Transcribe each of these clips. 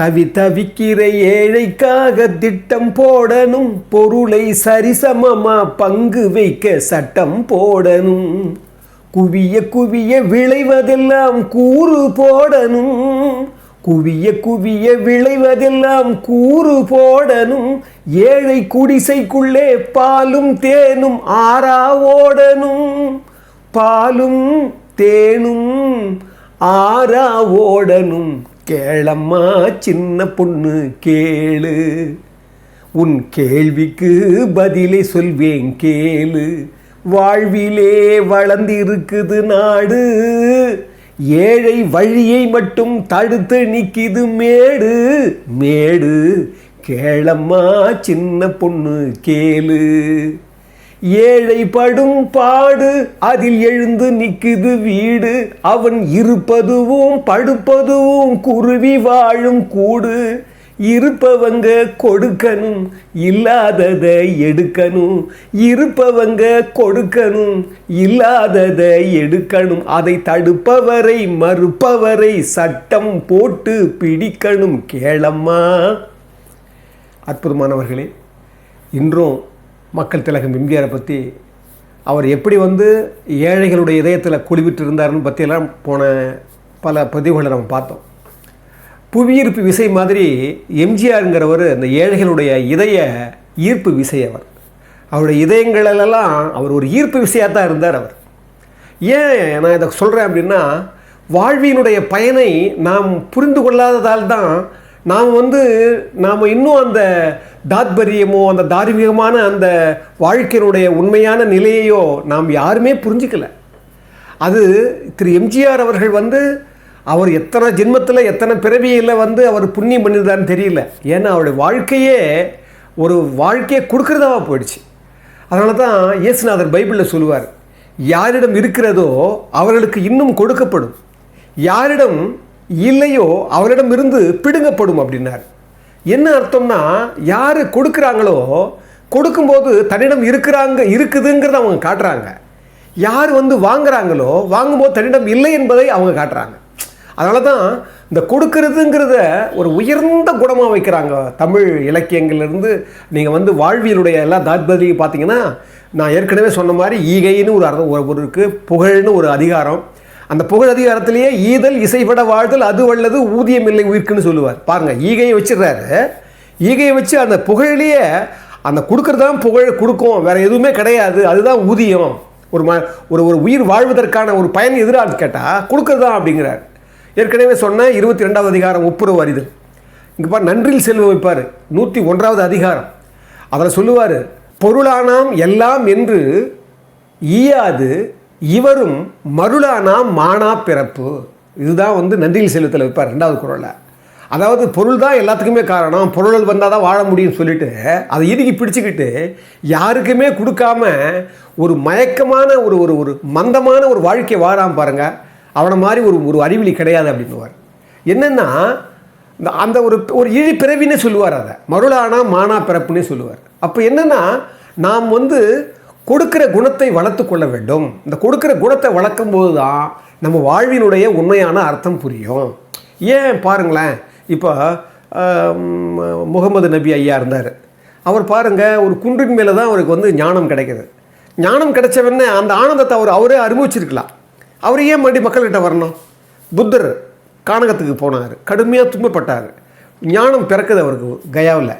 தவி தவிக்கிற ஏழைக்காக திட்டம் போடணும். பொருளை சரிசமமா பங்கு வைக்க சட்டம் போடணும். குவிய குவிய விளைவதெல்லாம் கூறு போடணும். குவிய குவிய விளைவதெல்லாம் கூறு போடணும். ஏழை குடிசைக்குள்ளே பாலும் தேனும் ஆறா ஓடணும். பாலும் தேனும் ஆறா ஓடணும். கேளம்மா சின்ன பொண்ணு கேளு. உன் கேள்விக்கு பதிலை சொல்வேன் கேளு. வாழ்விலே வளர்ந்திருக்குது நாடு. ஏழை வழியை மட்டும் தடுத்து நிற்கிது மேடு. மேடு கேளம்மா சின்ன பொண்ணு கேளு. ஏழை படும் பாடு அதில் எழுந்து நிற்குது வீடு. அவன் இருப்பதுவும் படுப்பதுவும் குருவி வாழும் கூடு. இருப்பவங்க கொடுக்கணும் இல்லாததை எடுக்கணும். இருப்பவங்க கொடுக்கணும் இல்லாததை எடுக்கணும். அதை தடுப்பவரை மறுப்பவரை சட்டம் போட்டு பிடிக்கணும் கேளம்மா. அற்புதமானவர்களே இன்றும் மக்கள் திலகம் எம்ஜிஆரை பற்றி அவர் எப்படி வந்து ஏழைகளுடைய இதயத்தில் குடிவிட்டு இருந்தாருன்னு பற்றியெல்லாம் போன பல பதிவுகளை நம்ம பார்த்தோம். புவியீர்ப்பு விசை மாதிரி எம்ஜிஆருங்கிறவர் இந்த ஏழைகளுடைய இதய ஈர்ப்பு விசை அவர். அவருடைய இதயங்களெல்லாம் அவர் ஒரு ஈர்ப்பு விசையாக தான் இருந்தார் அவர். ஏன் நான் இதை சொல்கிறேன் அப்படின்னா வாழ்வியினுடைய பயனை நாம் புரிந்து கொள்ளாததால் தான் நாம் வந்து நாம் இன்னும் அந்த தாத்பரியமோ அந்த தார்மீகமான அந்த வாழ்க்கையினுடைய உண்மையான நிலையையோ நாம் யாருமே புரிஞ்சிக்கல. அது திரு எம்ஜிஆர் அவர்கள் வந்து அவர் எத்தனை ஜென்மத்தில் எத்தனை பிறவியில் வந்து அவர் புண்ணியம் பண்ணியிருந்தான்னு தெரியல. ஏன்னா அவருடைய வாழ்க்கையே ஒரு வாழ்க்கையை கொடுக்குறதாவா போயிடுச்சு. அதனால தான் இயேசுநாதர் பைபிளில் சொல்லுவார் யாரிடம் இருக்கிறதோ அவர்களுக்கு இன்னும் கொடுக்கப்படும். யாரிடம் இல்லையோ அவரிடம் இருந்து பிடுங்கப்படும் அப்படின்னார். என்ன அர்த்தம்னா யார் கொடுக்குறாங்களோ கொடுக்கும்போது தன்னிடம் இருக்கிறாங்க இருக்குதுங்கிறத அவங்க காட்டுறாங்க. யார் வந்து வாங்குறாங்களோ வாங்கும்போது தன்னிடம் இல்லை என்பதை அவங்க காட்டுறாங்க. அதனால தான் இந்த கொடுக்கறதுங்கிறத ஒரு உயர்ந்த குணமாக வைக்கிறாங்க தமிழ் இலக்கியங்கள்லேருந்து. நீங்கள் வந்து வாழ்வியலுடைய எல்லா தாத்பதியும் பார்த்தீங்கன்னா நான் ஏற்கனவே சொன்ன மாதிரி ஈகைன்னு ஒரு அர்த்தம் ஒரு- ஒரு இருக்குது புகழ்னு ஒரு அதிகாரம். அந்த புகழ் அதிகாரத்திலேயே ஈதல் இசைப்பட வாழ்தல் அது வல்லது ஊதியம் இல்லை உயிர்க்குன்னு சொல்லுவார். பாருங்கள் ஈகையை வச்சிடுறாரு. ஈகையை வச்சு அந்த புகழிலேயே அந்த கொடுக்கறது தான் புகழ் கொடுக்கும். வேற எதுவுமே கிடையாது. அதுதான் ஊதியம். ஒரு ம ஒரு ஒரு உயிர் வாழ்வதற்கான ஒரு பயன் எதிராக கேட்டால் கொடுக்கறது தான் அப்படிங்கிறார். ஏற்கனவே சொன்ன இருபத்தி ரெண்டாவது அதிகாரம் ஒப்புரவு அறிதல். இங்கே பார் நன்றில் செல்வ வைப்பார். நூற்றி ஒன்றாவது அதிகாரம். அதில் சொல்லுவார் பொருளானாம் எல்லாம் என்று ஈயாது இவரும் மருளானா மானா பிறப்பு. இதுதான் வந்து நன்றியில் செல்வத்தில் வைப்பார் ரெண்டாவது குரலில். அதாவது பொருள் தான் எல்லாத்துக்குமே காரணம். பொருள் வந்தால் தான் வாழ முடியும்னு சொல்லிட்டு அதை இறுக்கி பிடிச்சிக்கிட்டு யாருக்குமே கொடுக்காம ஒரு மயக்கமான ஒரு ஒரு ஒரு மந்தமான ஒரு வாழ்க்கையை வாழாமல் பாருங்கள் அவனை மாதிரி ஒரு ஒரு அறிவிலி கிடையாது அப்படின்னுவார். என்னென்னா இந்த அந்த ஒரு ஒரு இழி பிறவின்னு சொல்லுவார் அதை. மருளானா மானா பிறப்புன்னே சொல்லுவார். அப்போ என்னென்னா நாம் வந்து கொடுக்கிற குணத்தை வளர்த்து கொள்ள வேண்டும். இந்த கொடுக்கிற குணத்தை வளர்க்கும் போது தான் நம்ம வாழ்வினுடைய உண்மையான அர்த்தம் புரியும். ஏன் பாருங்களேன் இப்போ முகமது நபி ஐயா இருந்தார். அவர் பாருங்கள் ஒரு குன்றின் மேலே தான் அவருக்கு வந்து ஞானம் கிடைக்குது. ஞானம் கிடைச்சவொடனே அந்த ஆனந்தத்தை அவர் அவரே அனுபவிச்சிருக்கலாம். அவர் ஏன் மறுபடி மக்கள்கிட்ட வரணும்? புத்தர் கானகத்துக்கு போனார் கடுமையாக துன்பப்பட்டார். ஞானம் பிறக்குது அவருக்கு கயாவில்.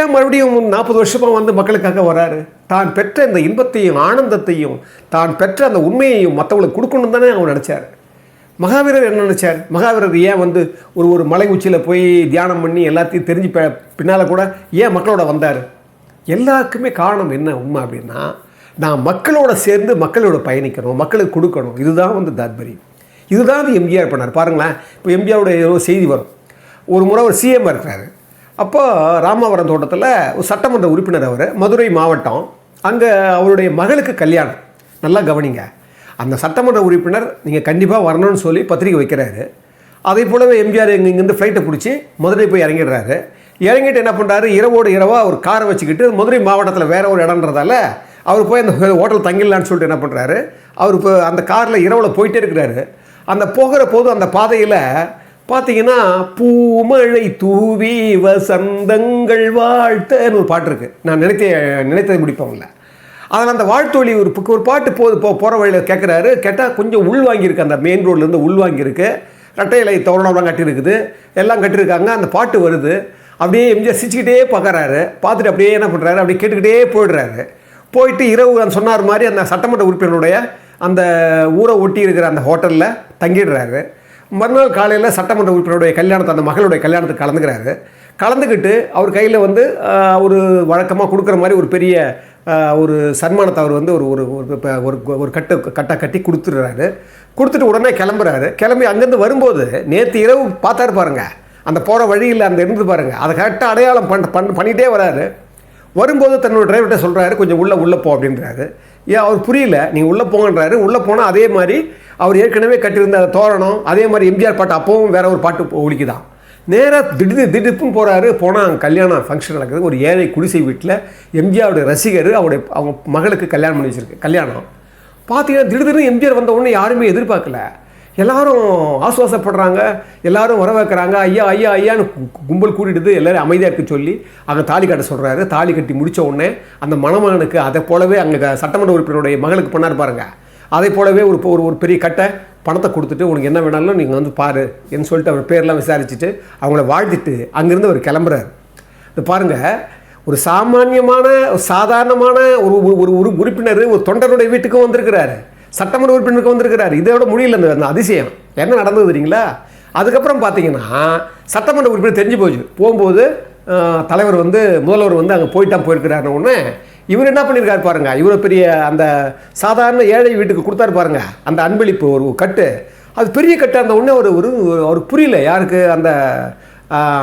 ஏன் மறுபடியும் நாற்பது வருஷமாக வந்து மக்களுக்காக வராரு? தான் பெற்ற இந்த இன்பத்தையும் ஆனந்தத்தையும் தான் பெற்ற அந்த உண்மையையும் மற்றவங்களுக்கு கொடுக்கணும் தானே அவர் நினச்சார். மகாவீரர் என்ன நினச்சார்? மகாவீரர் ஏன் வந்து ஒரு ஒரு மலை உச்சியில் போய் தியானம் பண்ணி எல்லாத்தையும் தெரிஞ்சு பின்னால் கூட ஏன் மக்களோட வந்தார்? எல்லாருக்குமே காரணம் என்ன உண்மை அப்படின்னா நான் மக்களோட சேர்ந்து மக்களோட பயணிக்கணும் மக்களுக்கு கொடுக்கணும். இதுதான் வந்து தாத்பரியம். இதுதான் வந்து எம்ஜிஆர் பண்ணார். பாருங்களேன் இப்போ எம்ஜிஆருடைய ஏதோ செய்தி வரும். ஒரு முறை ஒரு சிஎம் இருக்கிறாரு. அப்போ ராமாவரம் தோட்டத்தில் ஒரு சட்டமன்ற உறுப்பினர் அவர் மதுரை மாவட்டம் அங்கே அவருடைய மகளுக்கு கல்யாணம். நல்லா கவனிங்க. அந்த சட்டமன்ற உறுப்பினர் நீங்கள் கண்டிப்பாக வரணும்னு சொல்லி பத்திரிக்கை வைக்கிறாரு. அதே போலவே எம்ஜிஆர் இங்கே இங்கேருந்து ஃப்ளைட்டை பிடிச்சி மதுரை போய் இறங்கிடுறாரு. இறங்கிட்டு என்ன பண்ணுறாரு இரவோடு இரவாக ஒரு காரை வச்சுக்கிட்டு மதுரை மாவட்டத்தில் வேற ஒரு இடம்ன்றதால அவர் போய் அந்த ஹோட்டல் தங்கிடலான்னு சொல்லிட்டு என்ன பண்ணுறாரு அவர் இப்போ அந்த காரில் இரவில் போயிட்டே இருக்கிறாரு. அந்த போகிற போது அந்த பாதையில் பார்த்தீங்கன்னா பூமழை தூவி வசந்தங்கள் வாழ்த்தன்னு ஒரு பாட்டு இருக்குது நான் நினைத்த நினைத்ததை முடிப்பாங்கள அதில் அந்த வாழ்த்தொழி ஒரு ஒரு பாட்டு போது போ போகிற வழியில் கேட்குறாரு கேட்டால் கொஞ்சம் உள் வாங்கியிருக்கு. அந்த மெயின் ரோட்லேருந்து உள் வாங்கியிருக்கு. ரெட்டை இலை தோரணம்லாம் கட்டியிருக்குது. எல்லாம் கட்டியிருக்காங்க. அந்த பாட்டு வருது. அப்படியே எம்ஜிஆர் சிரிச்சுக்கிட்டே பார்க்குறாரு பார்த்துட்டு அப்படியே என்ன பண்ணுறாரு அப்படியே கேட்டுக்கிட்டே போயிடுறாரு. போயிட்டு இரவு அந்த சொன்னார் மாதிரி அந்த சட்டமன்ற உறுப்பினருடைய அந்த ஊரை ஒட்டி இருக்கிற அந்த ஹோட்டலில் தங்கிடுறாரு. மறுநாள் காலையில் சட்டமன்ற உறுப்பினருடைய கல்யாணத்தை அந்த மகளுடைய கல்யாணத்துக்கு கலந்துக்கிறாரு. கலந்துக்கிட்டு அவர் கையில் வந்து ஒரு வழக்கமாக கொடுக்குற மாதிரி ஒரு பெரிய ஒரு சன்மானத்தை அவர் வந்து ஒரு ஒரு ஒரு ஒரு கட்டு கட்டை கட்டி கொடுத்துடுறாரு. கொடுத்துட்டு உடனே கிளம்புறாரு. கிளம்பி அங்கேருந்து வரும்போது நேற்று இரவு பார்த்தாரு பாருங்க. அந்த போகிற வழியில் அந்த இருந்து பாருங்க. அதை கரெக்டாக அடையாளம் பண்ண பண் பண்ணிகிட்டே வராரு. வரும்போது தன்னோட டிரைவர்கிட்ட சொல்கிறாரு கொஞ்சம் உள்ளே உள்ளே போ அப்படின்றாரு. ஏன் அவர் புரியல. நீங்கள் உள்ளே போங்கன்றாரு. உள்ளே போனால் அதே மாதிரி அவர் ஏற்கனவே கட்டியிருந்த அந்த தோரணம் அதே மாதிரி எம்ஜிஆர் பாட்டு அப்பவும் வேற ஒரு பாட்டு ஒழிக்குதான் நேராக திடீர் திடுப்புன்னு போகிறாரு போனால் அங்கே கல்யாணம் ஃபங்க்ஷன் நடக்குது. ஒரு ஏழை குடிசை வீட்டில் எம்ஜிஆருடைய ரசிகர் அவருடைய அவங்க மகளுக்கு கல்யாணம் பண்ணி வச்சிருக்கு கல்யாணம். பார்த்தீங்கன்னா திடீர்னு எம்ஜிஆர் வந்த உடனே யாருமே எதிர்பார்க்கல. எல்லாரும் ஆசுவாசப்படுறாங்க. எல்லாரும் வரவேற்கிறாங்க. ஐயா ஐயா ஐயான்னு கும்பல் கூட்டிடுது எல்லோரும் அமைதியாக இருக்க சொல்லி அங்கே தாலி கட்ட சொல்கிறாரு தாலி கட்டி முடிச்ச உடனே அந்த மணமகனுக்கு அதை போலவே அங்கே சட்டமன்ற உறுப்பினருடைய மகளுக்கு பண்ணார் பாருங்கள் அதை போலவே ஒரு ஒரு ஒரு பெரிய கட்டை பணத்தை கொடுத்துட்டு உனக்கு என்ன வேணாலும் நீங்கள் வந்து பாரு என்று சொல்லிட்டு அவர் பேரெலாம் விசாரிச்சுட்டு அவங்கள வாழ்த்திட்டு அங்கேருந்து அவர் கிளம்புறாரு. இது பாருங்க ஒரு சாமானியமான ஒரு சாதாரணமான ஒரு ஒரு- ஒரு உறுப்பினர் ஒரு தொண்டருடைய வீட்டுக்கும் வந்திருக்கிறாரு. சட்டமன்ற உறுப்பினருக்கு வந்திருக்கிறார். இதோட முடியல அந்த அதிசயம். என்ன நடந்தது தெரியுங்களா? அதுக்கப்புறம் பார்த்தீங்கன்னா சட்டமன்ற உறுப்பினர் தெரிஞ்சு போச்சு. போகும்போது தலைவர் வந்து முதல்வர் வந்து அங்கே போயிட்டான் போயிருக்கிறாருன்னு உடனே இவர் என்ன பண்ணியிருக்காரு பாருங்கள் இவ்வளோ பெரிய அந்த சாதாரண ஏழை வீட்டுக்கு கொடுத்தாரு பாருங்கள் அந்த அன்பளிப்பு ஒரு கட்டு. அது பெரிய கட்டு அந்த உடனே ஒரு ஒரு அவருக்கு புரியல யாருக்கு அந்த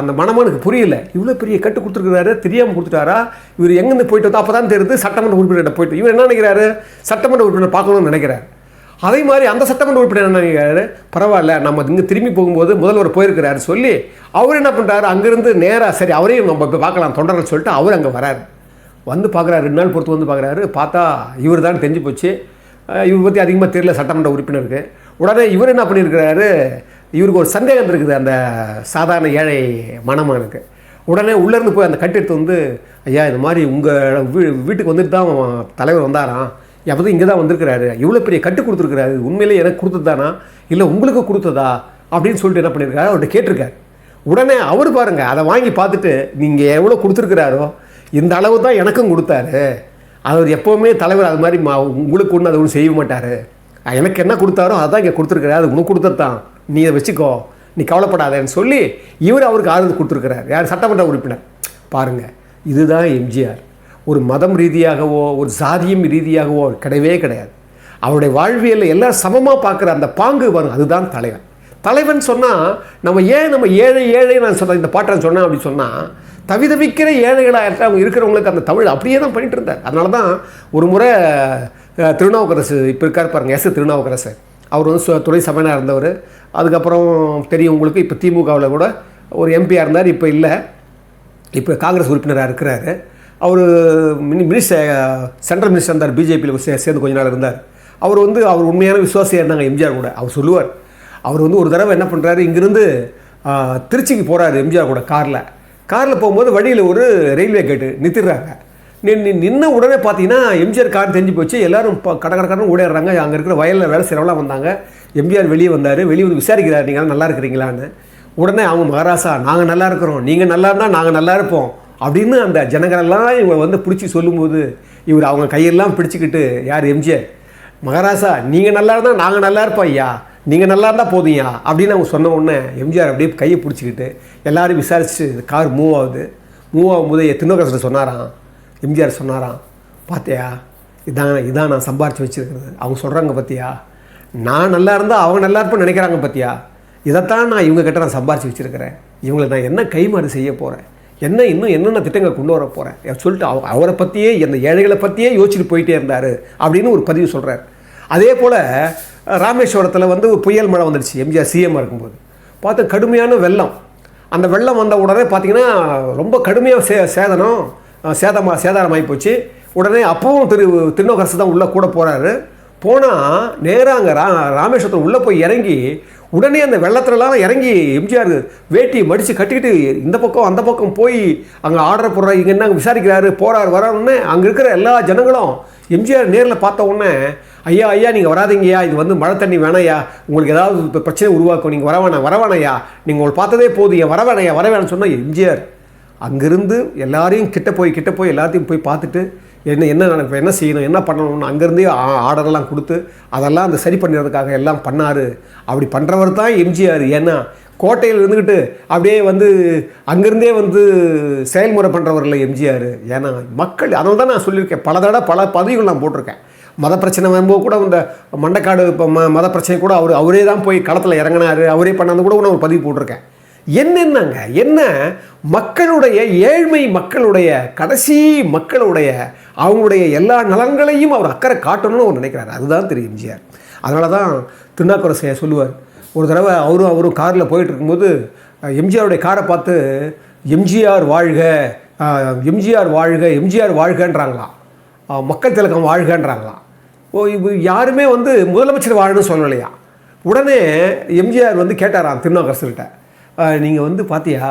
அந்த மணமனுக்கு புரியல. இவ்வளோ பெரிய கட்டு கொடுத்துருக்குறாரு தெரியாமல் கொடுத்துட்டாரா? இவர் எங்கேருந்து போயிட்டு வந்தா அப்போ தான் தெரியுது சட்டமன்ற உறுப்பினர்கிட்ட போயிட்டு. இவர் என்ன நினைக்கிறாரு? சட்டமன்ற உறுப்பினர் பார்க்கணும்னு நினைக்கிறார். அதே மாதிரி அந்த சட்டமன்ற உறுப்பினர் என்ன நினைக்கிறாரு? பரவாயில்ல நம்ம இங்கே திரும்பி போகும்போது முதல்வர் போயிருக்கிறாரு சொல்லி அவர் என்ன பண்ணுறாரு அங்கேருந்து நேராக சரி அவரையும் நம்ம இப்போ பார்க்கலாம் தொண்டர்கள் சொல்லிட்டு அவர் அங்கே வராரு. வந்து பார்க்குறாரு ரெண்டு நாள் பொறுத்து வந்து பார்க்குறாரு. பார்த்தா இவர் தான் தெரிஞ்சு போச்சு. இவர் பற்றி அதிகமாக தெரியல சட்டமன்ற உறுப்பினருக்கு. உடனே இவர் என்ன பண்ணியிருக்கிறாரு? இவருக்கு ஒரு சந்தேகம் இருக்குது அந்த சாதாரண ஏழை மணமகனுக்கு. உடனே உள்ளேருந்து போய் அந்த கட்டெடுத்து வந்து ஐயா இது மாதிரி உங்கள் வீ வீட்டுக்கு வந்துட்டு தான் தலைவர் வந்தாராம். எப்போதும் இங்கே தான் வந்திருக்கிறாரு. இவ்வளோ பெரிய கட்டு கொடுத்துருக்குறாரு. உண்மையிலே எனக்கு கொடுத்ததுதானா இல்லை உங்களுக்கு கொடுத்ததா? அப்படின்னு சொல்லிட்டு என்ன பண்ணியிருக்காரு? அவர்கிட்ட கேட்டிருக்காரு. உடனே அவர் பாருங்கள் அதை வாங்கி பார்த்துட்டு நீங்கள் எவ்வளோ கொடுத்துருக்குறாரோ இந்த அளவு தான் எனக்கும் கொடுத்தாரு. அவர் எப்போவுமே தலைவர் அது மாதிரி மா- உங்களுக்கு ஒன்று அதை ஒன்றும் செய்ய மாட்டார். எனக்கு என்ன கொடுத்தாரோ அதான் இங்கே கொடுத்துருக்குறாரு. அது உனக்கு கொடுத்தது தான். நீ அதை வச்சுக்கோ. நீ கவலைப்படாதேன்னு சொல்லி இவர் அவருக்கு ஆறுதல் கொடுத்துருக்கிறார். யார்? சட்டமன்ற உறுப்பினர். பாருங்க இதுதான் எம்ஜிஆர். ஒரு மதம் ரீதியாகவோ ஒரு சாதியம் ரீதியாகவோ கிடையவே கிடையாது. அவருடைய வாழ்வியலில் எல்லாம் சமமாக பார்க்குற அந்த பாங்கு வரும். அதுதான் தலைவன். தலைவன் சொன்னால் நம்ம ஏன் நம்ம ஏழை ஏழை நான் சொன்ன இந்த பாட்டை சொன்னேன் அப்படின்னு சொன்னால் தவிதவிக்கிற ஏழைகளாக அவங்க இருக்கிறவங்களுக்கு அந்த தமிழ் அப்படியே தான் பண்ணிட்டு இருந்தார். அதனால தான் ஒரு முறை திருநாவுக்கரசு இப்போ இருக்கார் பாருங்க எஸ். திருநாவுக்கரசு. அவர் வந்து சு- துணை சபையனாக இருந்தவர். அதுக்கப்புறம் தெரியும் உங்களுக்கு இப்போ திமுகவில் கூட ஒரு எம்பியாக இருந்தார் இப்போ இல்லை. இப்போ காங்கிரஸ் உறுப்பினராக இருக்கிறாரு. அவர் மினி மினிஸ்டர் சென்ட்ரல் மினிஸ்டர் இருந்தார் பிஜேபியில் சேர்ந்து கொஞ்ச நாள் இருந்தார். அவர் வந்து அவர் உண்மையான விசுவாசியாக இருந்தாங்க எம்ஜிஆர் கூட. அவர் சொல்லுவார் அவர் வந்து ஒரு தடவை என்ன பண்ணுறாரு இங்கிருந்து திருச்சிக்கு போகிறாரு எம்ஜிஆர் கூட காரில். காரில் போகும்போது வழியில் ஒரு ரயில்வே கேட்டு நிறுத்திடுறாங்க. நின்று நின்ன உடனே பார்த்தீங்கன்னா எம்ஜிஆர் கார் தெரிஞ்சு போச்சு. எல்லாரும் இப்போ கடற்கடன்னு ஓடிடுறாங்க அங்கே இருக்கிற வயலில் வேலை செய்கிறவங்களாம் வந்தாங்க. எம்ஜிஆர் வெளியே வந்தார். வெளியே வந்து விசாரிக்கிறார். நீங்கள் நல்லா இருக்கிறீங்களான்னு. உடனே அவங்க மகாராசா நாங்கள் நல்லா இருக்கிறோம். நீங்கள் நல்லா இருந்தால் நாங்கள் நல்லா இருப்போம். அப்படின்னு அந்த ஜனங்களெல்லாம் இவங்க வந்து பிடிச்சி சொல்லும்போது இவர் அவங்க கையெல்லாம் பிடிச்சிக்கிட்டு யார் எம்ஜிஆர்? மகாராசா நீங்கள் நல்லா இருந்தால் நாங்கள் நல்லா இருப்போம் ஐயா. நீங்கள் நல்லா இருந்தால் போதும்யா அப்படின்னு அவங்க சொன்ன உடனே எம்ஜிஆர் அப்படியே கையை பிடிச்சிக்கிட்டு எல்லோரும் விசாரிச்சு கார் மூவ் ஆகுது. மூவ் ஆகும்போது திருநோக்கரசர் சொன்னாராம். எம்ஜிஆர் சொன்னாராம் பார்த்தியா இதான் இதான் நான் சம்பாரித்து வச்சிருக்கிறது. அவங்க சொல்கிறாங்க பார்த்தியா நான் நல்லா இருந்தால் அவங்க நல்லா இருப்பேன்னு நினைக்கிறாங்க பார்த்தியா இதைத்தான் நான் இவங்கக்கிட்ட நான் சம்பாரித்து வச்சிருக்கிறேன். இவங்களை நான் என்ன கைமாறு செய்ய போகிறேன் என்ன இன்னும் என்னென்ன திட்டங்கள் கொண்டு வர போகிறேன் சொல்லிட்டு அவ அவரை பற்றியே இந்த ஏழைகளை பற்றியே யோசிச்சுட்டு போயிட்டே இருந்தார் அப்படின்னு ஒரு பதிவு சொல்கிறார் அதே போல் ராமேஸ்வரத்தில் வந்து புயல் மழை வந்துடுச்சு எம்ஜிஆர் சிஎம்மாக இருக்கும்போது. பார்த்தா கடுமையான வெள்ளம். அந்த வெள்ளம் வந்த உடனே பார்த்திங்கன்னா ரொம்ப கடுமையாக சே சேதனம் சேதமாக சேதாரம் ஆகிப்போச்சு உடனே அப்பவும் திரு திருநோக்கரசு தான் உள்ளே கூட போகிறாரு போனால் நேராக அங்கே ரா ராமேஸ்வரத்தில் உள்ளே போய் இறங்கி உடனே அந்த வெள்ளத்துலலாம் இறங்கி எம்ஜிஆர் வேட்டி மடித்து கட்டிக்கிட்டு இந்த பக்கம் அந்த பக்கம் போய் அங்கே ஆர்டர் போடுற இங்கே என்ன விசாரிக்கிறாரு போகிறார் வரான்னு அங்கே இருக்கிற எல்லா ஜனங்களும் எம்ஜிஆர் நேரில் பார்த்த உடனே ஐயா ஐயா நீங்கள் வராதீங்கய்யா. இது வந்து மழை தண்ணி வேணையா உங்களுக்கு ஏதாவது பிரச்சனை உருவாக்கும். நீங்கள் வரவேணா வரவேணையா நீங்கள் உங்களை பார்த்ததே போதும். ஏன் வரவேணையா வரவேணான்னு சொன்னால் எம்ஜிஆர். அங்கேருந்து எல்லாரையும் கிட்ட போய் கிட்ட போய் எல்லாத்தையும் போய் பார்த்துட்டு என்ன என்ன எனக்கு என்ன செய்யணும் என்ன பண்ணணும்னு அங்கேருந்தே ஆர்டர்லாம் கொடுத்து அதெல்லாம் அந்த சரி பண்ணுறதுக்காக எல்லாம் பண்ணார். அப்படி பண்ணுறவர் தான் எம்ஜிஆர். ஏன்னா கோட்டையில் இருந்துக்கிட்டு அப்படியே வந்து அங்கேருந்தே வந்து செயல்முறை பண்ணுறவர் இல்லை எம்ஜிஆர். ஏன்னா மக்கள் அதனால தான் நான் சொல்லியிருக்கேன். பல தடவை பல பதிவுகள் நான் போட்டிருக்கேன். மத பிரச்சனை வரும்போது கூட இந்த மண்டக்காடு இப்போ ம மத பிரச்சனை கூட அவர் அவரே தான் போய் களத்தில் இறங்கினார் அவரே பண்ணாந்து கூட நான் ஒரு பதிவு போட்டிருக்கேன். என்னென்னங்க? என்ன மக்களுடைய ஏழ்மை மக்களுடைய கடைசி மக்களுடைய அவங்களுடைய எல்லா நலன்களையும் அவர் அக்கறை காட்டணும்னு அவர் நினைக்கிறார். அதுதான் திரு எம்ஜிஆர். அதனால தான் திருநாக்குரசையா சொல்லுவார். ஒரு தடவை அவரும் அவரும் காரில் போயிட்டு இருக்கும்போது எம்ஜிஆருடைய காரை பார்த்து எம்ஜிஆர் வாழ்க எம்ஜிஆர் வாழ்க எம்ஜிஆர் வாழ்கன்றாங்களாம் மக்கள் திலகம் வாழ்கன்றாங்களாம் யாருமே வந்து முதலமைச்சர் வாழணும்னு சொல்லலையா? உடனே எம்ஜிஆர் வந்து கேட்டாராம் திருநாவுக்கரசர்கிட்ட. நீங்கள் வந்து பார்த்தியா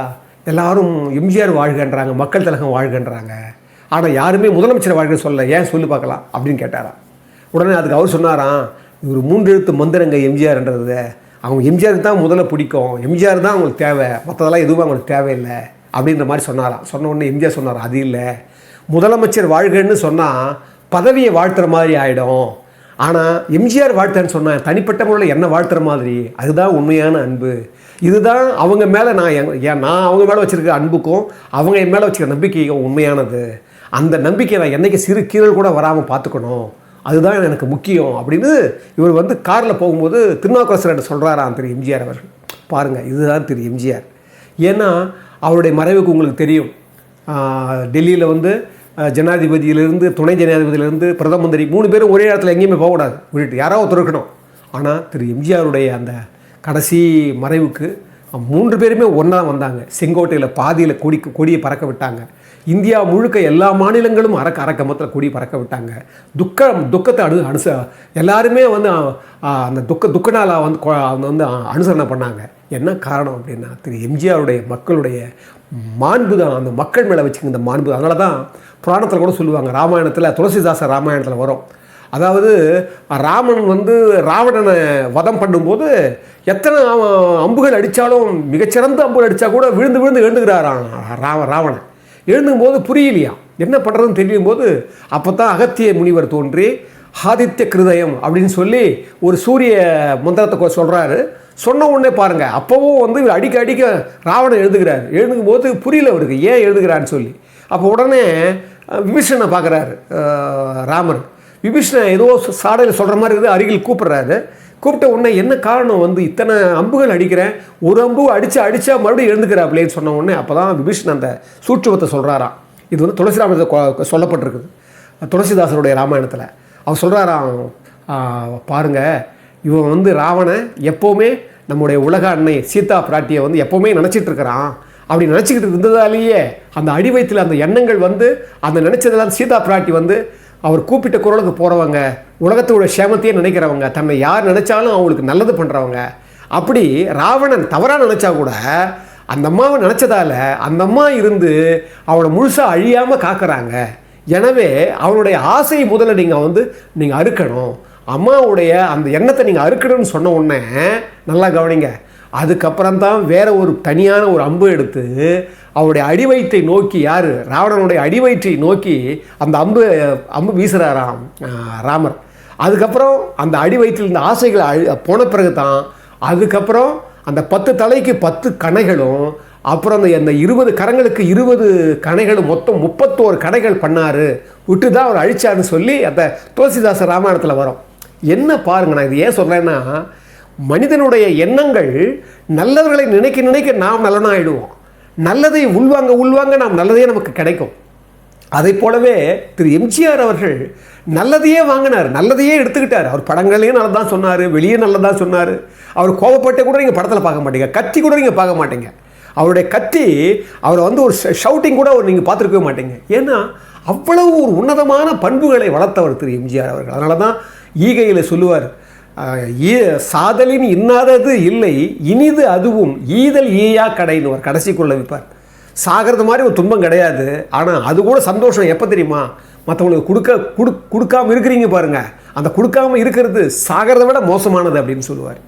எல்லாரும் எம்ஜிஆர் வாழ்கன்றாங்க மக்கள் தலகம் வாழ்கன்றாங்க. ஆனால் யாருமே முதலமைச்சர் வாழ்கன்னு சொல்லலை ஏன் சொல்லி பார்க்கலாம்? அப்படின்னு கேட்டாராம். உடனே அதுக்கு அவர் சொன்னாராம் இவர் மூன்று எழுத்து மந்திரங்க எம்ஜிஆர்ன்றது அவங்க எம்ஜிஆருக்கு தான் முதல்ல பிடிக்கும் எம்ஜிஆர் தான் அவங்களுக்கு தேவை மற்றதெல்லாம் எதுவும் அவங்களுக்கு தேவையில்லை அப்படின்ற மாதிரி சொன்னாராம். சொன்ன உடனே எம்ஜிஆர் சொன்னார் அது இல்லை. முதலமைச்சர் வாழ்கன்னு சொன்னால் பதவியை வாழ்த்துற மாதிரி ஆகிடும் ஆனால் எம்ஜிஆர் வாழ்த்தேன்னு சொன்னேன் தனிப்பட்ட முறையில் என்ன வாழ்த்துற மாதிரி? அதுதான் உண்மையான அன்பு. இதுதான் அவங்க மேலே நான் எங்க- ஏன் நான் அவங்க மேலே வச்சுருக்க அன்புக்கும் அவங்க என் மேலே வச்சுருக்க நம்பிக்கைக்கும் உண்மையானது. அந்த நம்பிக்கை நான் என்றைக்கு சிறு கீழல் கூட வராமல் பார்த்துக்கணும். அதுதான் எனக்கு முக்கியம் அப்படின்னு இவர் வந்து காரில் போகும்போது திருநாவுக்கரசர் சொல்கிறாராம் திரு எம்ஜிஆர் அவர்கள். பாருங்கள் இதுதான் திரு எம்ஜிஆர். ஏன்னா அவருடைய மறைவுக்கு உங்களுக்கு தெரியும். டெல்லியில் வந்து ஜனாதிபதியிலிருந்து துணை ஜனாதிபதியிலிருந்து பிரதம மந்திரி மூணு பேரும் ஒரே இடத்துல எங்கேயுமே போகக்கூடாது. விட்டுட்டு யாராவது ஒருத்தர் இருக்கணும். ஆனால் திரு எம்ஜிஆருடைய அந்த கடைசி மறைவுக்கு மூன்று பேருமே ஒன்றா வந்தாங்க. செங்கோட்டையில் பாதியில் கொடி கொடியை பறக்க விட்டாங்க. இந்தியா முழுக்க எல்லா மாநிலங்களும் அரக்க அரக்கமத்தில் கொடி பறக்க விட்டாங்க. துக்கம் துக்கத்தை அனு அனுச எல்லாருமே வந்து அந்த துக்க துக்க நாளாக வந்து அவங்க வந்து அனுசரணை பண்ணாங்க. என்ன காரணம் அப்படின்னா திரு எம்ஜிஆருடைய மக்களுடைய மாண்பு தான் அந்த மக்கள் மேலே வச்சுக்க மாண்பு. அதனால தான் புராணத்தில் கூட சொல்லுவாங்க ராமாயணத்தில் துளசிதாச ராமாயணத்தில் வரும். அதாவது ராமன் வந்து ராவணனை வதம் பண்ணும்போது எத்தனை அவன் அம்புகள் அடித்தாலும் மிகச்சிறந்த அம்புகள் அடித்தா கூட விழுந்து விழுந்து எழுந்துக்கிறாராம் ராவ ராவணன். எழுந்தும்போது புரியலையா? என்ன பண்ணுறதுன்னு தெரியும் போது அப்போ தான் அகத்திய முனிவர் தோன்றி ஆதித்ய கிருதயம் அப்படின்னு சொல்லி ஒரு சூரிய மந்திரத்தை சொல்கிறாரு சொன்ன உடனே பாருங்கள் அப்போவும் வந்து அடிக்க அடிக்க ராவணன் எழுதுகிறார் எழுதும் போது புரியல அவருக்கு ஏன் எழுதுகிறான்னு சொல்லி. அப்போ உடனே விபீஷனை பார்க்குறாரு. ராமர். விபீஷணன் ஏதோ சாடையில் சொல்கிற மாதிரி இருக்குது அருகில் கூப்பிட்றாரு. கூப்பிட்ட உடனே என்ன காரணம் வந்து இத்தனை அம்புகள் அடிக்கிறேன் ஒரு அம்பு அடித்து அடித்தா மறுபடியும் எழுந்துக்கிறாப்லேன்னு சொன்ன உடனே அப்போ தான் விபீஷன் அந்த சூட்சுமத்தை சொல்கிறாராம் இது வந்து துளசி சொல்லப்பட்டிருக்குது. துளசிதாசருடைய ராமாயணத்தில். அவர் சொல்கிறாராம் பாருங்க இவன் வந்து ராவணன் எப்போவுமே நம்முடைய உலக அன்னை சீதா பிராட்டியை வந்து எப்போவுமே நினச்சிட்டு இருக்கிறான். அப்படி நினச்சிக்கிட்டு இருந்ததாலேயே அந்த அடிவயத்தில் அந்த எண்ணங்கள் வந்து அந்த நினச்சதெல்லாம் சீதா பிராட்டி வந்து அவர் கூப்பிட்ட குரலுக்கு போகிறவங்க உலகத்தோட சேமத்தையே நினைக்கிறவங்க தன்னை யார் நினச்சாலும் அவங்களுக்கு நல்லது பண்ணுறவங்க அப்படி ராவணன் தவறாக நினச்சா கூட அந்த அம்மாவை நினச்சதால அந்த அம்மா இருந்து அவளை முழுசாக அழியாமல் காக்கிறாங்க. எனவே அவளுடைய ஆசையை முதல்ல நீங்கள் வந்து நீங்கள் அறுக்கணும். அம்மாவுடைய அந்த எண்ணத்தை நீங்கள் அறுக்கணும்னு சொன்ன உடனே நல்லா கவனிங்க. அதுக்கப்புறம் தான் வேற ஒரு தனியான ஒரு அம்பு எடுத்து அவருடைய அடிவயிற்றை நோக்கி யார்? ராவணனுடைய அடிவயிற்றை நோக்கி அந்த அம்பு அம்பு வீசுகிறாராம் ராமர். அதுக்கப்புறம் அந்த அடிவயிற்றில் இந்த ஆசைகள் அழி போன பிறகு தான் அதுக்கப்புறம் அந்த பத்து தலைக்கு பத்து கணைகளும் அப்புறம் அந்த அந்த இருபது கரங்களுக்கு இருபது கணைகளும் மொத்தம் முப்பத்தோரு கணைகள் பண்ணார். விட்டு தான் அவர் அழிச்சாருன்னு சொல்லி அந்த துளசிதாச ராமாயணத்தில் வரும். என்ன பாருங்க நான் இது ஏன் சொல்கிறேன்னா மனிதனுடைய எண்ணங்கள் நல்லவர்களை நினைக்க நினைக்க நாம் நல்லனாயிடுவோம் நல்லதை உள்வாங்க உள்வாங்க நாம் நல்லதே நமக்கு கிடைக்கும். அதை போலவே திரு எம்ஜிஆர் அவர்கள் நல்லதையே வாங்கினார் நல்லதையே எடுத்துக்கிட்டார். அவர் படங்களையும் நல்லதான் சொன்னார் வெளியே நல்லதான் சொன்னார். அவர் கோபப்பட்டே கூட நீங்கள் படத்தில் பார்க்க மாட்டீங்க கத்தி கூட நீங்கள் பார்க்க மாட்டீங்க. அவருடைய கத்தி அவரை வந்து ஒரு ஷவுட்டிங் கூட அவர் நீங்கள் பார்த்துருக்கவே மாட்டீங்க. ஏன்னா அவ்வளவு ஒரு உன்னதமான பண்புகளை வளர்த்தவர் திரு எம்ஜிஆர் அவர்கள். அதனால தான் ஈகையில் சொல்லுவார் சாதலின் இன்னாதது இல்லை இனிது அதுவும் ஈதல் ஈயா கடைன்னு ஒரு கடைசிக்குள்ள வைப்பார். சாகிறது மாதிரி ஒரு துன்பம் கிடையாது ஆனால் அது கூட சந்தோஷம். எப்போ தெரியுமா? மற்றவங்களுக்கு கொடுக்க கொடு கொடுக்காம இருக்கிறீங்க பாருங்கள் அந்த கொடுக்காம இருக்கிறது சாகிறத விட மோசமானது அப்படின்னு சொல்லுவார்.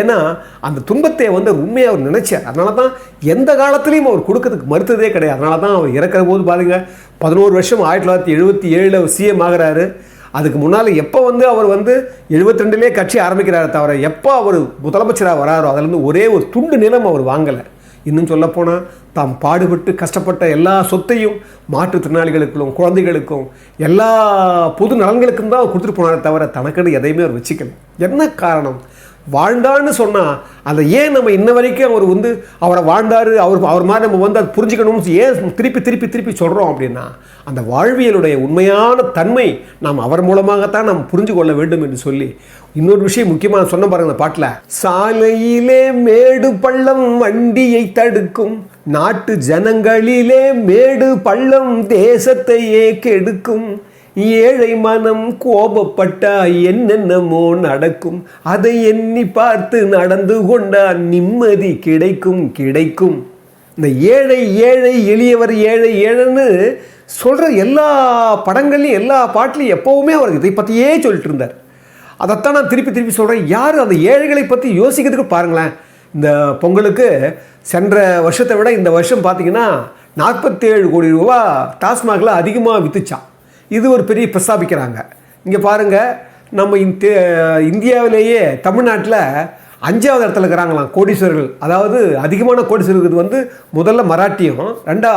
ஏன்னா அந்த துன்பத்தை வந்து உண்மையாக அவர் நினைச்சார். அதனால தான் எந்த காலத்துலேயும் அவர் கொடுக்கறதுக்கு மறுத்ததே கிடையாது. அதனால தான் அவர் இறக்குற போது பாருங்கள் பதினோரு வருஷம் ஆயிரத்தி தொள்ளாயிரத்தி எழுபத்தி ஏழில் சிஎம் ஆகிறாரு. அதுக்கு முன்னால் எப்போ வந்து அவர் வந்து 72 ரெண்டுலேயே கட்சி ஆரம்பிக்கிறாரே தவிர எப்போ அவர் முதலமைச்சராக வராரோ அதிலேருந்து ஒரே ஒரு துண்டு நிலம் அவர் வாங்கலை. இன்னும் சொல்லப்போனால் தாம் பாடுபட்டு கஷ்டப்பட்ட எல்லா சொத்தையும் மாற்றுத்திறனாளிகளுக்கும் குழந்தைகளுக்கும் எல்லா பொது நலன்களுக்கும் தான் அவர் கொடுத்துட்டு போனாரே தவிர தனக்குன்னு எதையுமே அவர் வச்சுக்கல. என்ன காரணம்? வாழ்ந்தான்னு சொன்னால் அதை ஏன் நம்ம இன்ன வரைக்கும் அவர் வந்து அவரை வாழ்ந்தார் அவர் அவர் மாதிரி நம்ம வந்து அதை புரிஞ்சுக்கணும்னு ஏன் திருப்பி திருப்பி திருப்பி சொல்கிறோம் அப்படின்னா அந்த வாழ்வியலுடைய உண்மையான தன்மை நாம் அவர் மூலமாகத்தான் நாம் புரிஞ்சு கொள்ள வேண்டும் என்று சொல்லி இன்னொரு விஷயம் முக்கியமாக சொன்ன பாருங்க அந்த பாட்டில் சாலையிலே மேடு பள்ளம் வண்டியை தடுக்கும் நாட்டு ஜனங்களிலே மேடு பள்ளம் தேசத்தையே கெடுக்கும் ஏழை மனம் கோபப்பட்டா என்னென்னமோ நடக்கும். அதை எண்ணி பார்த்து நடந்து கொண்டா நிம்மதி கிடைக்கும் கிடைக்கும். இந்த ஏழை ஏழை எளியவர் ஏழை ஏழைன்னு சொல்கிற எல்லா படங்கள்லையும் எல்லா பாட்டிலையும் எப்போவுமே அவர் இதை பற்றியே சொல்லிட்டு இருந்தார். அதைத்தான் நான் திருப்பி திருப்பி சொல்கிறேன் யார் அந்த ஏழைகளை பற்றி யோசிக்கிறதுக்கு பாருங்களேன். இந்த பொங்கலுக்கு சென்ற வருஷத்தை விட இந்த வருஷம் பார்த்தீங்கன்னா நாற்பத்தேழு கோடி ரூபா டாஸ்மாகில் அதிகமாக விற்றுச்சான் இது ஒரு பெரிய பிரஸ்தாபிக்கிறாங்க. இங்கே பாருங்கள் நம்ம இந்த இந்தியாவிலேயே தமிழ்நாட்டில் அஞ்சாவது இடத்துல இருக்கிறாங்களாம் கோடீஸ்வரர்கள். அதாவது அதிகமான கோடீஸ்வரர்கள் வந்து முதல்ல மராட்டியம் ரெண்டா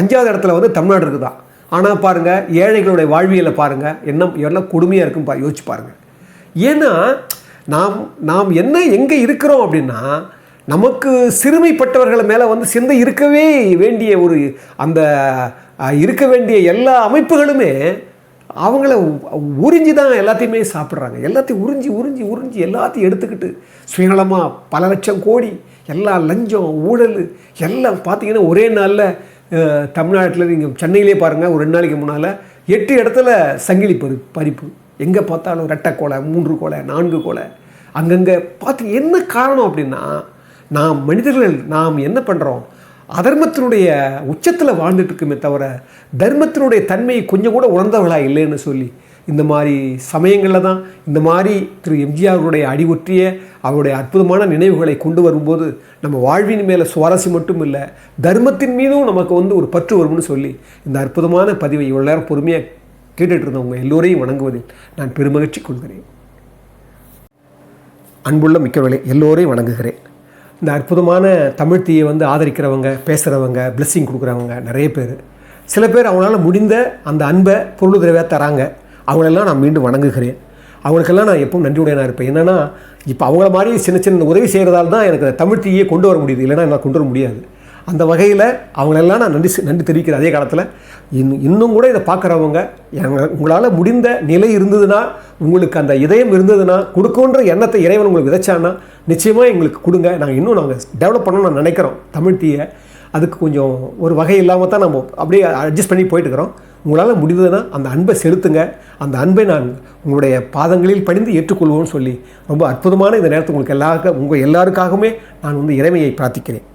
அஞ்சாவது இடத்துல வந்து தமிழ்நாடு இருக்குதான் ஆனால் பாருங்கள் ஏழைகளுடைய வாழ்வியலை பாருங்கள் என்ன எல்லாம் கொடுமையாக இருக்கும் பா யோசிச்சு பாருங்கள் ஏன்னா நாம் நாம் என்ன எங்கே இருக்கிறோம் அப்படின்னா நமக்கு சிறுமைப்பட்டவர்கள் மேலே வந்து சிந்தை இருக்கவே வேண்டிய ஒரு அந்த இருக்க வேண்டிய எல்லா அமைப்புகளுமே அவங்கள உறிஞ்சி தான் எல்லாத்தையுமே சாப்பிட்றாங்க. எல்லாத்தையும் உறிஞ்சி உறிஞ்சி உறிஞ்சி எல்லாத்தையும் எடுத்துக்கிட்டு சுயநலமாக பல லட்சம் கோடி எல்லா லஞ்சம் ஊழல் எல்லாம் பார்த்தீங்கன்னா ஒரே நாளில் தமிழ்நாட்டில் நீங்கள் சென்னையிலே பாருங்கள் ஒரு ரெண்டு நாளைக்கு முன்னால் எட்டு இடத்துல சங்கிலி பறி பறிப்பு. எங்கே பார்த்தாலும் ரெட்டை கோலை மூன்று கோலை நான்கு கோலை. அங்கங்கே பார்த்து என்ன காரணம் அப்படின்னா நாம் மனிதர்கள் நாம் என்ன பண்ணுறோம் அதர்மத்தினுடைய உச்சத்தில் வாழ்ந்துட்டு இருக்குமே தவிர தர்மத்தினுடைய தன்மையை கொஞ்சம் கூட உணர்ந்தவர்களாக இல்லைன்னு சொல்லி இந்த மாதிரி சமயங்களில் தான் இந்த மாதிரி திரு எம்ஜிஆருடைய அடிவொற்றிய அவருடைய அற்புதமான நினைவுகளை கொண்டு வரும்போது நம்ம வாழ்வின் மேலே சுவாரஸ்யம் மட்டும் இல்லை தர்மத்தின் மீதும் நமக்கு வந்து ஒரு பற்று வரும்னு சொல்லி இந்த அற்புதமான பதிவை இவ்வளோ நேரம் பொறுமையாக கேட்டுட்டு இருந்தவங்க எல்லோரையும் வணங்குவதில் நான் பெருமகிழ்ச்சி கொள்கிறேன். அன்புள்ள மிக்கவர்களை எல்லோரையும் வணங்குகிறேன். இந்த அற்புதமான தமிழ் தீயை வந்து ஆதரிக்கிறவங்க பேசுகிறவங்க பிளெஸ்ஸிங் கொடுக்குறவங்க நிறைய பேர். சில பேர் அவங்களால முடிந்த அந்த அன்பை பொருளுதவியாக தராங்க. அவங்களெல்லாம் நான் மீண்டும் வணங்குகிறேன். அவங்களுக்கெல்லாம் நான் எப்பவும் நன்றியுடையனாக இருப்பேன். என்னென்னா இப்போ அவங்கள மாதிரி சின்ன சின்ன உதவி செய்கிறதால தான் எனக்கு அந்த தமிழ் தீயை கொண்டு வர முடியுது. இல்லைன்னா நான் கொண்டு வர முடியாது. அந்த வகையில் அவங்களெல்லாம் நான் நன்றி செ- நன்றி தெரிவிக்கிறேன். அதே காலத்தில் இன்னும் இன்னும் கூட இதை பார்க்குறவங்க உங்களால் முடிந்த நிலை இருந்ததுன்னா உங்களுக்கு அந்த இதயம் இருந்ததுன்னா கொடுக்குன்ற எண்ணத்தை இறைவன் உங்களுக்கு விதைச்சான்னா நிச்சயமாக எங்களுக்கு கொடுங்க. நாங்கள் இன்னும் நாங்கள் டெவலப் பண்ணணும்னு நான் நினைக்கிறோம். தமிழ் தீயை அதுக்கு கொஞ்சம் ஒரு வகை இல்லாமல் தான் நம்ம அப்படியே அட்ஜஸ்ட் பண்ணி போயிட்டு இருக்கிறோம் உங்களால் முடிந்ததுன்னா அந்த அன்பை செலுத்துங்க. அந்த அன்பை நான் உங்களுடைய பாதங்களில் பணிந்து ஏற்றுக்கொள்வோம்னு சொல்லி ரொம்ப அற்புதமான இந்த நேரத்தில் உங்களுக்கு எல்லாருக்கும் உங்கள் எல்லாருக்காகவுமே நான் வந்து இறைமையை பிரார்த்திக்கிறேன்.